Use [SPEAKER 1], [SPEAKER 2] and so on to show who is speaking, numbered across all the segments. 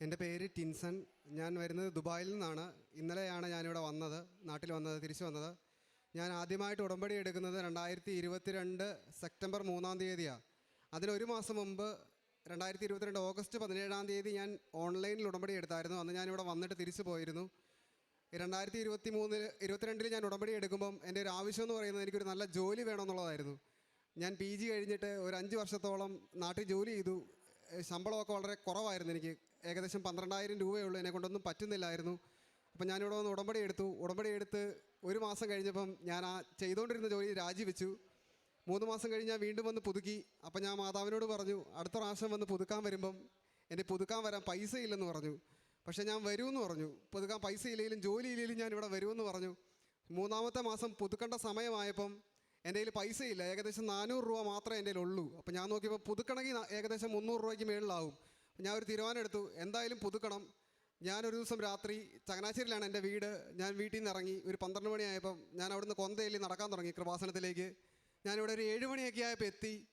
[SPEAKER 1] എന്റെ പേര് ടിൻസൺ. ഞാൻ വരുന്നത് ദുബായിൽ നിന്നാണ്. ഇന്നലെയാണ് ഞാനിവിടെ വന്നത് നാട്ടിൽ വന്നത് തിരിച്ചു വന്നത്. ഞാൻ ആദ്യമായിട്ട് ഉടമ്പടി എടുക്കുന്നത് രണ്ടായിരത്തി ഇരുപത്തിരണ്ട് സെപ്റ്റംബർ മൂന്നാം തീയതിയാണ് അതിന് ഒരു മാസം മുമ്പ് രണ്ടായിരത്തി ഇരുപത്തിരണ്ട് ഓഗസ്റ്റ് പതിനേഴാം തീയതി ഞാൻ ഓൺലൈനിൽ ഉടമ്പടി എടുത്തായിരുന്നു. അന്ന് ഞാനിവിടെ വന്നിട്ട് തിരിച്ചു പോയിരുന്നു. രണ്ടായിരത്തി ഇരുപത്തി മൂന്നിൽ ഇരുപത്തിരണ്ടിൽ ഞാൻ ഉടമ്പടി എടുക്കുമ്പം എന്റെ ഒരു ആവശ്യം എന്ന് പറയുന്നത് എനിക്കൊരു നല്ല ജോലി വേണമെന്നുള്ളതായിരുന്നു. ഞാൻ പി ജി കഴിഞ്ഞിട്ട് ഒരു അഞ്ച് വർഷത്തോളം നാട്ടിൽ ജോലി ചെയ്തു. ശമ്പളമൊക്കെ വളരെ കുറവായിരുന്നു എനിക്ക്. ഏകദേശം പന്ത്രണ്ടായിരം രൂപയുള്ളൂ. എന്നെ കൊണ്ടൊന്നും പറ്റുന്നില്ലായിരുന്നു. അപ്പം ഞാനിവിടെ വന്ന് ഉടമ്പടി എടുത്തു. ഉടമ്പടി എടുത്ത് ഒരു മാസം കഴിഞ്ഞപ്പം ഞാൻ ആ ചെയ്തുകൊണ്ടിരുന്ന ജോലി രാജിവെച്ചു. മൂന്ന് മാസം കഴിഞ്ഞ് ഞാൻ വീണ്ടും വന്ന് പുതുക്കി. അപ്പം ഞാൻ മാതാവിനോട് പറഞ്ഞു അടുത്ത പ്രാവശ്യം വന്ന് പുതുക്കാൻ വരുമ്പം എന്റെ പുതുക്കാൻ വരാൻ പൈസ ഇല്ലെന്ന് പറഞ്ഞു. പക്ഷേ ഞാൻ വരുമെന്ന് പറഞ്ഞു. പുതുക്കാൻ പൈസ ഇല്ലെങ്കിലും ജോലി ഇല്ലെങ്കിലും ഞാൻ ഇവിടെ വരുമെന്ന് പറഞ്ഞു. മൂന്നാമത്തെ മാസം പുതുക്കേണ്ട സമയമായപ്പം എന്റെ കയ്യിൽ പൈസ ഇല്ല ഏകദേശം നാനൂറ് രൂപ മാത്രമേ എന്റെ ഉള്ളൂ അപ്പോൾ ഞാൻ നോക്കിയപ്പോൾ പുതുക്കണമെങ്കിൽ ഏകദേശം മുന്നൂറ് രൂപയ്ക്ക് മേളിലാവും. ഞാൻ ഒരു തീരുമാനം എടുത്തു. എന്തായാലും പുതുക്കണം. ഞാനൊരു ദിവസം രാത്രി ചങ്ങനാശ്ശേരിയിലാണ് എന്റെ വീട്. ഞാൻ വീട്ടിൽ നിന്ന് ഇറങ്ങി ഒരു പന്ത്രണ്ട് മണിയായപ്പം ഞാൻ അവിടുന്ന് കൊന്തയിൽ നടക്കാൻ തുടങ്ങി കൃപാസനത്തിലേക്ക്. ഞാനിവിടെ ഒരു ഏഴ് മണിയൊക്കെ ആയപ്പോൾ എത്തി.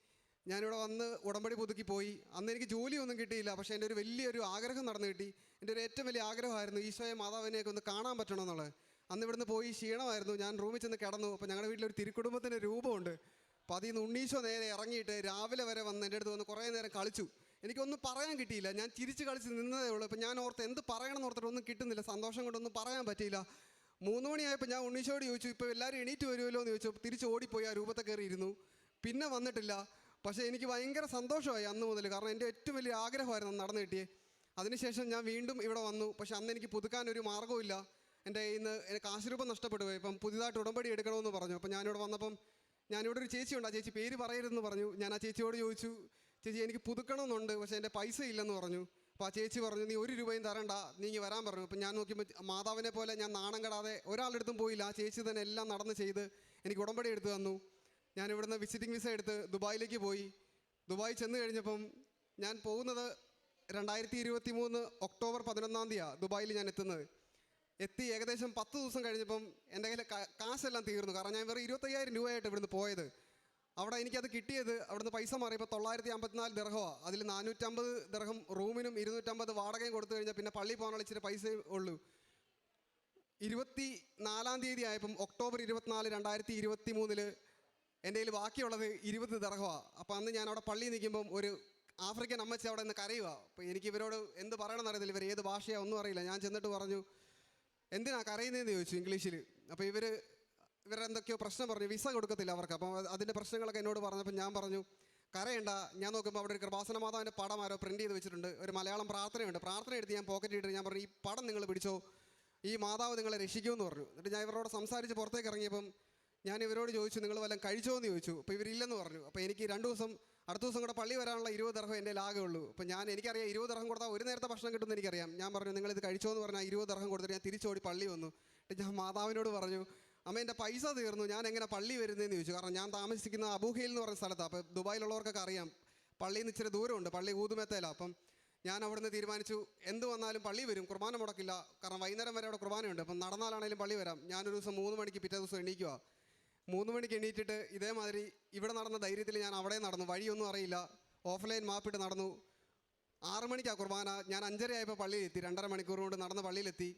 [SPEAKER 1] ഞാനിവിടെ വന്ന് ഉടമ്പടി പുതുക്കി പോയി. അന്ന് എനിക്ക് ജോലിയൊന്നും കിട്ടിയില്ല. പക്ഷേ എന്റെ ഒരു വലിയൊരു ആഗ്രഹം നടന്നു കിട്ടി. എന്റെ ഒരു ഏറ്റവും വലിയ ആഗ്രഹമായിരുന്നു ഈശോയെ മാതാവിനെയൊക്കെ ഒന്ന് കാണാൻ പറ്റണം എന്നുള്ളത് അന്ന് ഇവിടുന്ന് പോയി ക്ഷീണമായിരുന്നു. ഞാൻ റൂമിൽ ചെന്ന് കിടന്നു. അപ്പോൾ ഞങ്ങളുടെ വീട്ടിൽ ഒരു തിരുക്കുടുംബത്തിന്റെ രൂപമുണ്ട്. അപ്പോൾ അതിൽ നിന്ന് ഉണ്ണീശോ നേരെ ഇറങ്ങിയിട്ട് രാവിലെ വരെ വന്ന് എന്റെ അടുത്ത് വന്ന് കുറേ നേരം കളിച്ചു. എനിക്കൊന്നും പറയാൻ കിട്ടിയില്ല. ഞാൻ തിരിച്ച് കളിച്ച് നിന്നതേ ഉള്ളൂ. ഇപ്പം ഞാൻ ഓർത്ത് എന്ത് പറയണം എന്ന് ഓർത്തിട്ട് ഒന്നും കിട്ടുന്നില്ല. സന്തോഷം കൊണ്ടൊന്നും പറയാൻ പറ്റിയില്ല. മൂന്ന് മണിയായപ്പോൾ ഞാൻ ഉണ്ണീശോട് ചോദിച്ചു ഇപ്പോൾ എല്ലാവരും എണീറ്റ് വരുമല്ലോ? എന്ന് ചോദിച്ചു. തിരിച്ച് ഓടിപ്പോയി ആ രൂപത്തെ കയറിയിരുന്നു പിന്നെ വന്നിട്ടില്ല. പക്ഷേ എനിക്ക് ഭയങ്കര സന്തോഷമായി അന്ന് മുതൽ. കാരണം എന്റെ ഏറ്റവും വലിയ ആഗ്രഹമായിരുന്നു നടന്നു കിട്ടിയേ. അതിനുശേഷം ഞാൻ വീണ്ടും ഇവിടെ വന്നു. പക്ഷേ അന്ന് എനിക്ക് പുതുക്കാൻ ഒരു മാർഗമില്ല എന്റെ ഇന്ന് കാശുരൂപം നഷ്ടപ്പെട്ടു ഇപ്പം പുതിയതായിട്ട് ഉടമ്പടി എടുക്കണമെന്ന് പറഞ്ഞു. അപ്പം ഞാനിവിടെ വന്നപ്പം ഞാനിവിടെ ഒരു ചേച്ചിയുണ്ട്. ആ ചേച്ചി പേര് പറയരുതെന്ന് പറഞ്ഞു. ഞാൻ ആ ചേച്ചിയോട് ചോദിച്ചു ചേച്ചി എനിക്ക് പുതുക്കണമെന്നുണ്ട് പക്ഷേ എന്റെ പൈസ ഇല്ലെന്ന് പറഞ്ഞു. അപ്പോൾ ആ ചേച്ചി പറഞ്ഞു നീ ഒരു രൂപയും തരണ്ട നീ ഇങ്ങ് വരാൻ പറഞ്ഞു. അപ്പം ഞാൻ നോക്കിയപ്പോൾ മാതാവിനെ പോലെ ഞാൻ നാണം കെടാതെ ഒരാളുടെ അടുത്തും പോയില്ല. ആ ചേച്ചി തന്നെ എല്ലാം നടന്ന് ചെയ്ത് എനിക്ക് ഉടമ്പടി എടുത്തു തന്നു. ഞാൻ ഇവിടുന്ന് വിസിറ്റിംഗ് വിസ എടുത്ത് ദുബായിലേക്ക് പോയി. ദുബായ് ചെന്ന് കഴിഞ്ഞപ്പം ഞാൻ പോകുന്നത് രണ്ടായിരത്തി ഇരുപത്തി മൂന്ന് ഒക്ടോബർ പതിനൊന്നാം തീയതിയാണ് ദുബായിൽ ഞാൻ എത്തുന്നത്. എത്തി ഏകദേശം പത്ത് ദിവസം കഴിഞ്ഞപ്പം എന്റെ കയ്യിൽ കാശെല്ലാം തീർന്നു. കാരണം ഞാൻ വെറും ഇരുപത്തയ്യായിരം രൂപയായിട്ട് ഇവിടുന്ന് പോയത്. അവിടെ എനിക്കത് കിട്ടിയത് അവിടുന്ന് പൈസ മാറിയപ്പോൾ തൊള്ളായിരത്തി അമ്പത്തിനാല് ദർഹമാണ് അതിൽ നാനൂറ്റമ്പത് ദർഹം റൂമിനും ഇരുന്നൂറ്റമ്പത് വാടകയും കൊടുത്തു കഴിഞ്ഞാൽ പിന്നെ പള്ളി പോകാനുള്ള ഇച്ചിരി പൈസയും ഉള്ളൂ. ഇരുപത്തി നാലാം തീയതി ആയപ്പം ഒക്ടോബർ ഇരുപത്തിനാല് രണ്ടായിരത്തി ഇരുപത്തി മൂന്നിൽ എന്റെ കയ്യിൽ ബാക്കിയുള്ളത് ഇരുപത് ദർഹമാണ് അപ്പോൾ അന്ന് ഞാൻ അവിടെ പള്ളിയിൽ നിൽക്കുമ്പം ഒരു ആഫ്രിക്കൻ അമ്മച്ച അവിടെ നിന്ന് കരയുക അപ്പോൾ എനിക്ക് ഇവരോട് എന്ത് പറയണമെന്ന് അറിയത്തില്ല. ഇവർ ഏത് ഭാഷയാണ് ഒന്നും അറിയില്ല. ഞാൻ ചെന്നിട്ട് പറഞ്ഞു എന്തിനാണ് കരയുന്നതെന്ന് ചോദിച്ചു ഇംഗ്ലീഷിൽ അപ്പോൾ ഇവർ ഇവരുടെ എന്തൊക്കെയോ പ്രശ്നം പറഞ്ഞു. വിസ കൊടുക്കത്തില്ല അവർക്ക്. അപ്പം അതിന്റെ പ്രശ്നങ്ങളൊക്കെ എന്നോട് പറഞ്ഞപ്പോൾ ഞാൻ പറഞ്ഞു കരയണ്ട. ഞാൻ നോക്കുമ്പോൾ അവിടെ ഒരു കൃപാസന മാതാവിന്റെ പടം ആരോ പ്രിന്റ് ചെയ്ത് വെച്ചിട്ടുണ്ട്. ഒരു മലയാളം പ്രാർത്ഥനയുണ്ട്. പ്രാർത്ഥന എടുത്ത് ഞാൻ പോക്കറ്റ് ഇട്ട് ഞാൻ പറഞ്ഞു ഈ പടം നിങ്ങൾ പിടിച്ചോ. ഈ മാതാവ് നിങ്ങളെ രക്ഷിക്കുമെന്ന് പറഞ്ഞു. എന്നിട്ട് ഞാൻ ഇവരോട് സംസാരിച്ച് പുറത്തേക്ക് ഇറങ്ങിയപ്പം ഞാൻ ഇവരോട് ചോദിച്ചു നിങ്ങൾ വല്ലതും കഴിച്ചോ എന്ന് ചോദിച്ചു. അപ്പോൾ ഇവരില്ലെന്ന് പറഞ്ഞു. അപ്പോൾ എനിക്ക് രണ്ട് ദിവസം അടുത്ത ദിവസം കൂടെ പള്ളി വരാനുള്ള ഇരുപത് ദർഹം എന്റെ ലാഗേ ഉള്ളൂ. അപ്പോൾ ഞാൻ എനിക്കറിയാം ഇരുപത് ദർഹം കൊടുത്താൽ ഒരു നേരത്തെ ഭക്ഷണം കിട്ടുമെന്ന് എനിക്കറിയാം. ഞാൻ പറഞ്ഞു നിങ്ങൾ ഇത് കഴിച്ചോ എന്ന് പറഞ്ഞാൽ ഇരുപത് ദർഹം കൊടുത്തിട്ട് ഞാൻ തിരിച്ചോടി പള്ളി വന്നു. ഞാൻ മാതാവിനോട് പറഞ്ഞു അമ്മ എന്റെ പൈസ തീർന്നു. ഞാൻ എങ്ങനെ പള്ളി വരുന്നതെന്ന് ചോദിച്ചു. കാരണം ഞാൻ താമസിക്കുന്ന അബൂഹയിൽ എന്ന് പറഞ്ഞ സ്ഥലത്താണ് അപ്പോൾ ദുബായിലുള്ളവർക്കൊക്കെ അറിയാം. പള്ളിയിൽ നിന്ന് ഇച്ചിരി ദൂരമുണ്ട്. പള്ളി ഊതുമെത്തയിലാണ് അപ്പം ഞാൻ അവിടുന്ന് തീരുമാനിച്ചു എന്ത് വന്നാലും പള്ളി വരും. കുർബാന മുടക്കില്ല. കാരണം വൈകുന്നേരം വരെ അവിടെ കുർബാനയുണ്ട് അപ്പം നടന്നാലാണെങ്കിലും പള്ളി വരാം. ഞാനൊരു ദിവസം മൂന്ന് മണിക്ക് പിറ്റേ ദിവസം എണീക്കുക മൂന്ന് മണിക്ക് എണീറ്റിട്ട് ഇതേമാതിരി ഇവിടെ നടന്ന ധൈര്യത്തിൽ ഞാൻ അവിടെ നടന്നു. വഴിയൊന്നും അറിയില്ല. ഓഫ്ലൈൻ മാപ്പിട്ട് നടന്നു. ആറ് മണിക്കാണ് കുർബാന ഞാൻ അഞ്ചര ആയപ്പോൾ പള്ളിയിലെത്തി. രണ്ടര മണിക്കൂർ കൊണ്ട് നടന്ന് പള്ളിയിലെത്തി.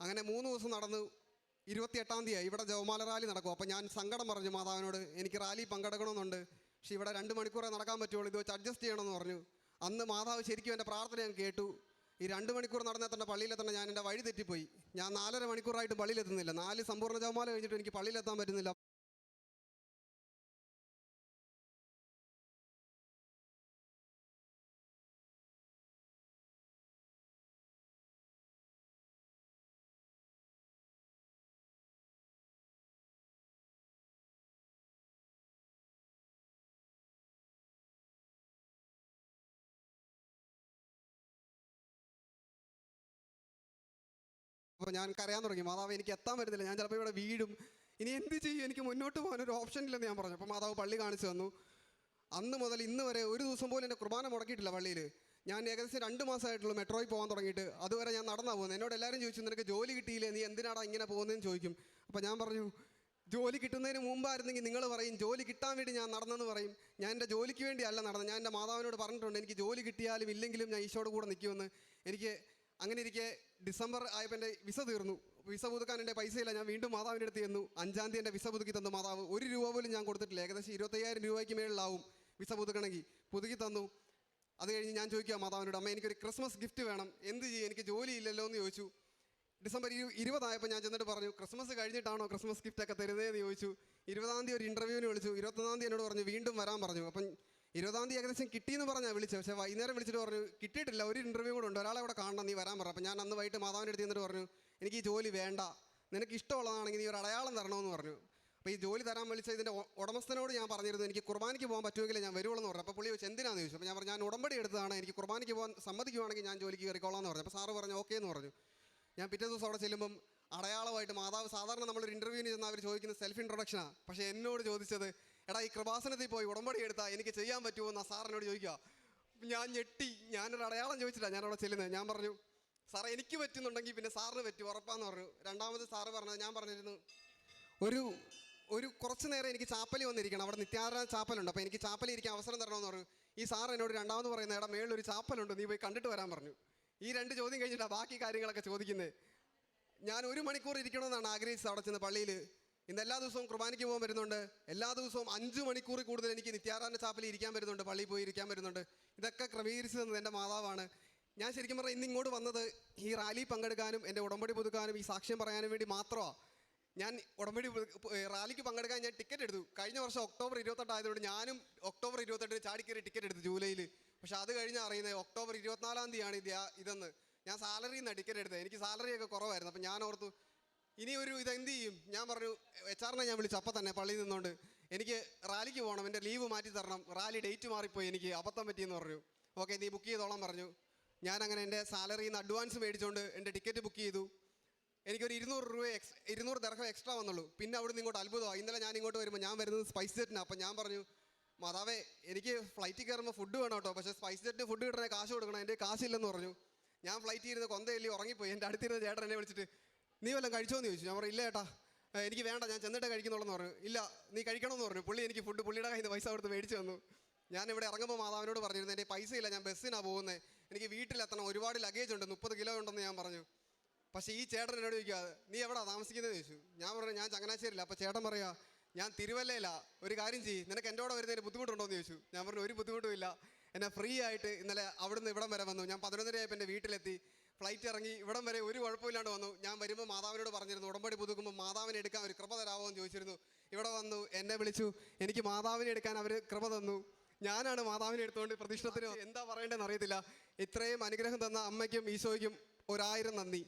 [SPEAKER 1] അങ്ങനെ മൂന്ന് ദിവസം നടന്നു ഇരുപത്തി എട്ടാം തീയതി ഇവിടെ ജവമാല റാലി നടക്കും. അപ്പോൾ ഞാൻ സങ്കടം പറഞ്ഞു മാതാവിനോട് എനിക്ക് റാലി പങ്കെടുക്കണമെന്നുണ്ട്. പക്ഷേ ഇവിടെ രണ്ട് മണിക്കൂറേ നടക്കാൻ പറ്റുള്ളൂ. ഇത് വെച്ച് അഡ്ജസ്റ്റ് ചെയ്യണമെന്ന് പറഞ്ഞു. അന്ന് മാതാവ് ശരിക്കും എന്റെ പ്രാർത്ഥന ഞാൻ കേട്ടു. ഈ രണ്ട് മണിക്കൂർ നടന്നെത്തേണ്ട പള്ളിയിലെത്തേണ്ട ഞാൻ എന്റെ വഴി തെറ്റിപ്പോയി. ഞാൻ നാലര മണിക്കൂറായിട്ട് പള്ളിയിലെത്തുന്നില്ല. നാല് സമ്പൂർണ ജവമാല കഴിഞ്ഞിട്ട് എനിക്ക് പള്ളിയിലെത്താൻ പറ്റുന്നില്ല. അപ്പോൾ ഞാൻ കരയാൻ തുടങ്ങി മാതാവ് എനിക്ക് എത്താൻ പറ്റുന്നില്ല ഞാൻ ചിലപ്പോൾ ഇവിടെ വീടും ഇനി എന്ത് ചെയ്യും? എനിക്ക് മുന്നോട്ട് പോകാൻ ഒരു ഓപ്ഷൻ ഇല്ലെന്ന് ഞാൻ പറഞ്ഞു. അപ്പോൾ മാതാവ് പള്ളി കാണിച്ചു തന്നു. അന്ന് മുതൽ ഇന്ന് വരെ ഒരു ദിവസം പോലും എന്റെ കുർബാന മുടക്കിയിട്ടില്ല പള്ളിയിൽ ഞാൻ ഏകദേശം രണ്ട് മാസമായിട്ടുള്ളൂ മെട്രോയിൽ പോകാൻ തുടങ്ങിയിട്ട്. അതുവരെ ഞാൻ നടന്നാ പോകുന്നത്. എന്നോട് എല്ലാവരും ചോദിച്ചു നിനക്ക് ജോലി കിട്ടിയില്ലേ? നീ എന്തിനാടാ ഇങ്ങനെ പോകുന്നതെന്ന് ചോദിക്കും. അപ്പോൾ ഞാൻ പറഞ്ഞു ജോലി കിട്ടുന്നതിന് മുമ്പായിരുന്നെങ്കിൽ നിങ്ങൾ പറയും ജോലി കിട്ടാൻ വേണ്ടി ഞാൻ നടന്നെന്ന് പറയും. ഞാൻ എന്റെ ജോലിക്ക് വേണ്ടിയല്ല നടന്നത്. ഞാൻ എന്റെ മാതാവിനോട് പറഞ്ഞിട്ടുണ്ട് എനിക്ക് ജോലി കിട്ടിയാലും ഇല്ലെങ്കിലും ഞാൻ ഈശോയുടെ കൂടെ നിൽക്കുമെന്ന്. എനിക്ക് അങ്ങനെ ഇരിക്കെ ഡിസംബർ ആയപ്പോൾ എന്റെ വിസ തീർന്നു. വിസ പുതുക്കാൻ എന്റെ പൈസയില്ല. ഞാൻ വീണ്ടും മാതാവിന്റെ അടുത്ത് ചെന്നു. അഞ്ചാം തീയതി എന്റെ വിസ പുതുക്കി തന്നു. മാതാവ് ഒരു രൂപ പോലും ഞാൻ കൊടുത്തിട്ടില്ല. ഏകദേശം ഇരുപത്തയ്യായിരം രൂപയ്ക്ക് മേളിലാവും വിസ പുതുക്കണമെങ്കിൽ. പുതുക്കി തന്നു. അത് കഴിഞ്ഞ് ഞാൻ ചോദിക്കുക മാതാവിനോട് അമ്മ എനിക്കൊരു ക്രിസ്മസ് ഗിഫ്റ്റ് വേണം. എന്ത് ചെയ്യും? എനിക്ക് ജോലി ഇല്ലല്ലോ എന്ന് ചോദിച്ചു. ഡിസംബർ ഇരു ഇരുപതായപ്പോൾ ഞാൻ ചെന്നിട്ട് പറഞ്ഞു ക്രിസ്മസ് കഴിഞ്ഞിട്ടാണോ ക്രിസ്മസ് ഗിഫ്റ്റ് ഒക്കെ തരുന്നതെന്ന് ചോദിച്ചു. ഇരുപതാം തീയതി ഒരു ഇന്റർവ്യൂവിന് വിളിച്ചു. ഇരുപത്തൊന്നാം തീയതി എന്നോട് പറഞ്ഞു വീണ്ടും വരാൻ പറഞ്ഞു. അപ്പം ഇരുപതാം തീയതി ഏകദേശം കിട്ടിയെന്ന് പറഞ്ഞാൽ വിളിച്ചത്. പക്ഷേ വൈകുന്നേരം വിളിച്ചിട്ട് പറഞ്ഞു കിട്ടിയിട്ടില്ല ഒരു ഇന്റർവ്യൂ കൂടെ ഉണ്ട്. ഒരാളെ ഇവിടെ കാണണം നീ വരാൻ പറഞ്ഞു അപ്പം ഞാൻ അന്ന് വൈകിട്ട് മാതാവിന്റെ അടുത്ത് നിന്നിട്ട് പറഞ്ഞു എനിക്ക് ഈ ജോലി വേണ്ട. നിനക്ക് ഇഷ്ടമുള്ളതാണെങ്കിൽ നീ ഒരു അടയാളം തരണമെന്ന് പറഞ്ഞു. അപ്പോൾ ഈ ജോലി തരാൻ വിളിച്ച ഇതിന്റെ ഉടമസ്ഥനോട് ഞാൻ പറഞ്ഞിരുന്നു എനിക്ക് കുർബാനയ്ക്ക് പോകാൻ പറ്റുമെങ്കിൽ ഞാൻ വരുവുള്ളൂ പറഞ്ഞു. അപ്പോൾ പുള്ളി വെച്ച് എന്തിനാണെന്ന് ചോദിച്ചു. അപ്പോൾ ഞാൻ പറഞ്ഞു ഞാൻ ഉടമ്പടി എടുത്തതാണ്. എനിക്ക് കുർബാനയ്ക്ക് പോകാൻ സമ്മതിക്കുവാണെങ്കിൽ ഞാൻ ജോലിക്ക് കയറിക്കോളാം എന്ന് പറഞ്ഞു. അപ്പോൾ സാറ് പറഞ്ഞു ഓക്കെ എന്ന് പറഞ്ഞു. ഞാൻ പിറ്റേ ദിവസം അവിടെ ചെല്ലുമ്പം അടയാളമായിട്ട് മാതാവ് സാധാരണ നമ്മളൊരു ഇന്റർവ്യൂവിന് ചെന്ന് അവർ ചോദിക്കുന്ന സെൽഫ് ഇൻട്രൊഡക്ഷനാണ് പക്ഷേ എന്നോട് ചോദിച്ചത് എടാ ഈ കൃപാസനത്തിൽ പോയി ഉടമ്പടി എടുത്താൽ എനിക്ക് ചെയ്യാൻ പറ്റുമോ എന്നാ സാറിനോട് ചോദിക്കുക ഞാൻ ഞെട്ടി ഞാനൊരു അടയാളം ചോദിച്ചിട്ടാണ് ഞാനവിടെ ചെല്ലുന്നത് ഞാൻ പറഞ്ഞു സാറേ എനിക്ക് പറ്റുന്നുണ്ടെങ്കിൽ പിന്നെ സാറിന് പറ്റും ഉറപ്പാന്ന് പറഞ്ഞു. രണ്ടാമത് സാറ് പറഞ്ഞത് ഞാൻ പറഞ്ഞിരുന്നു ഒരു ഒരു കുറച്ച് നേരം എനിക്ക് ചാപ്പലി വന്നിരിക്കണം. അവിടെ നിത്യാരാധന ചാപ്പലുണ്ട്. അപ്പോൾ എനിക്ക് ചാപ്പലി ഇരിക്കാൻ അവസരം തരണമെന്ന് പറഞ്ഞു. ഈ സാർ എന്നോട് രണ്ടാമത് പറയുന്നത് എടാ മേളിൽ ഒരു ചാപ്പലുണ്ട് നീ പോയി കണ്ടിട്ട് വരാൻ പറഞ്ഞു. ഈ രണ്ട് ചോദ്യം കഴിഞ്ഞിട്ടാണ് ബാക്കി കാര്യങ്ങളൊക്കെ ചോദിക്കുന്നത് ഞാൻ ഒരു മണിക്കൂർ ഇരിക്കണമെന്നാണ് ആഗ്രഹിച്ചത് അവിടെ ചെന്ന് പള്ളിയിൽ ഇന്ന് എല്ലാ ദിവസവും കുർബാനയ്ക്ക് പോകാൻ വരുന്നുണ്ട്. എല്ലാ ദിവസവും അഞ്ച് മണിക്കൂർ കൂടുതൽ എനിക്ക് നിത്യാരാധന ചാപ്പലിൽ ഇരിക്കാൻ വരുന്നുണ്ട്. പള്ളിയിൽ പോയി ഇരിക്കാൻ വരുന്നുണ്ട്. ഇതൊക്കെ ക്രമീകരിച്ചു തന്നത് എന്റെ മാതാവാണ്. ഞാൻ ശരിക്കും പറഞ്ഞാൽ ഇന്ന് ഇങ്ങോട്ട് വന്നത് ഈ റാലി പങ്കെടുക്കാനും എന്റെ ഉടമ്പടി പുതുക്കാനും ഈ സാക്ഷ്യം പറയാനും വേണ്ടി മാത്രമാണ്. ഞാൻ ഉടമ്പടി റാലിക്ക് പങ്കെടുക്കാൻ ഞാൻ ടിക്കറ്റ് എടുത്തു. കഴിഞ്ഞ വർഷം ഒക്ടോബർ ഇരുപത്തെട്ട് ആയതുകൊണ്ട് ഞാനും ഒക്ടോബർ ഇരുപത്തെട്ടിന് ചാടിക്കയറി ടിക്കറ്റ് എടുത്തു ജൂലൈയിൽ. പക്ഷെ അത് കഴിഞ്ഞ് അറിയുന്നത് ഒക്ടോബർ ഇരുപത്തിനാലാം തീയതിയാണ് ഇത് ഇതെന്ന്. ഞാൻ സാലറിയിൽ നിന്നാണ് ടിക്കറ്റ് എടുത്തത്. എനിക്ക് സാലറിയൊക്കെ കുറവായിരുന്നു. അപ്പം ഞാൻ ഓർത്തു ഇനി ഒരു ഇതെന്ത് ചെയ്യും? ഞാൻ പറഞ്ഞു എച്ച് ആറിനെ ഞാൻ വിളിച്ചു. അപ്പം തന്നെ പള്ളിയിൽ നിന്നുകൊണ്ട് എനിക്ക് റാലിക്ക് പോകണം എന്റെ ലീവ് മാറ്റി തരണം റാലി ഡേറ്റ് മാറിപ്പോയി എനിക്ക് അബദ്ധം പറ്റിയെന്ന് പറഞ്ഞു. ഓക്കെ നീ ബുക്ക് ചെയ്തോളാം പറഞ്ഞു. ഞാൻ അങ്ങനെ എന്റെ സാലറിയിൽ നിന്ന് അഡ്വാൻസ് മേടിച്ചുകൊണ്ട് എന്റെ ടിക്കറ്റ് ബുക്ക് ചെയ്തു. എനിക്കൊരു ഇരുന്നൂറ് രൂപ എക്സ് ഇരുന്നൂറ് ദർഹം എക്സ്ട്രാ വന്നുള്ളൂ. പിന്നെ അവിടെ നിന്ന് ഇങ്ങോട്ട് അത്ഭുതമാണ് ഇന്നലെ ഞാൻ ഇങ്ങോട്ട് വരുമ്പോൾ ഞാൻ വരുന്നത് സ്പൈസ് ജെറ്റിനാണ് അപ്പം ഞാൻ പറഞ്ഞു മാതാവേ എനിക്ക് ഫ്ലൈറ്റിൽ കയറുമ്പോൾ ഫുഡ് വേണം കേട്ടോ. പക്ഷേ സ്പൈസ് ജെറ്റിന് ഫുഡ് കിട്ടണേ കാശ് കൊടുക്കണം. എന്റെ കാശില്ലെന്ന് പറഞ്ഞു. ഞാൻ ഫ്ലൈറ്റിൽ ഇരുന്ന് കൊന്തയല്ലി ഉറങ്ങിപ്പോയി. എന്റെ അടുത്തിരുന്ന ചേട്ടൻ എന്നെ വിളിച്ചിട്ട് നീ വല്ലതും കഴിച്ചോന്ന് ചോദിച്ചു. ഞാൻ പറഞ്ഞു ഇല്ല ഏട്ടാ. എനിക്ക് വേണ്ട ഞാൻ ചെന്നിട്ട് കഴിക്കുന്നുള്ളെന്ന് പറഞ്ഞു. ഇല്ല നീ കഴിക്കണമെന്ന് പറഞ്ഞു. പുള്ളി എനിക്ക് ഫുഡ് പുള്ളിയുടെ കയ്യിൽ നിന്ന് പൈസ കൊടുത്ത് മേടിച്ചു തന്നു. ഞാൻ ഇവിടെ ഇറങ്ങുമ്പോൾ മാതാവിനോട് പറഞ്ഞിരുന്നു എന്റെ പൈസ ഇല്ല ഞാൻ ബസ്സിനാണ് പോകുന്നത് എനിക്ക് വീട്ടിലെത്തണം ഒരുപാട് ലഗേജ് ഉണ്ട് മുപ്പത് കിലോ ഉണ്ടെന്ന് ഞാൻ പറഞ്ഞു. പക്ഷേ ഈ ചേട്ടൻ എന്നോട് ചോദിക്കുക നീ എവിടാ താമസിക്കുന്നത് ചോദിച്ചു. ഞാൻ പറഞ്ഞു ഞാൻ ചങ്ങനാശ്ശേരിയില്ല അപ്പോൾ ചേട്ടൻ പറയാ ഞാൻ തിരുവല്ലയില്ല ഒരു കാര്യം ചെയ്യ് നിനക്ക് എന്റെ കൂടെ വരുന്നതിന് ബുദ്ധിമുട്ടുണ്ടോ എന്ന് ചോദിച്ചു. ഞാൻ പറഞ്ഞു ഒരു ബുദ്ധിമുട്ടും ഇല്ല. എന്നെ ഫ്രീ ആയിട്ട് ഇന്നലെ അവിടുന്ന് ഇവിടം വരെ വന്നു. ഞാൻ പതിനൊന്നരയായപ്പോൾ എന്റെ വീട്ടിലെത്തി. ഫ്ലൈറ്റ് ഇറങ്ങി ഇവിടം വരെ ഒരു കുഴപ്പമില്ലാണ്ട് വന്നു. ഞാൻ വരുമ്പോൾ മാതാവിനോട് പറഞ്ഞിരുന്നു ഉടമ്പടി പുതുക്കുമ്പോൾ മാതാവിനെ എടുക്കാൻ ഒരു കൃപ തരാമോ എന്ന് ചോദിച്ചിരുന്നു. ഇവിടെ വന്നു എന്നെ വിളിച്ചു എനിക്ക് മാതാവിനെ എടുക്കാൻ അവർ കൃപ തന്നു. ഞാനാണ് മാതാവിനെ എടുത്തുകൊണ്ട് പ്രതീക്ഷത്തിന് എന്താ പറയേണ്ടതെന്ന് അറിയത്തില്ല. ഇത്രയും അനുഗ്രഹം തന്ന അമ്മയ്ക്കും ഈശോയ്ക്കും ഒരായിരം നന്ദി.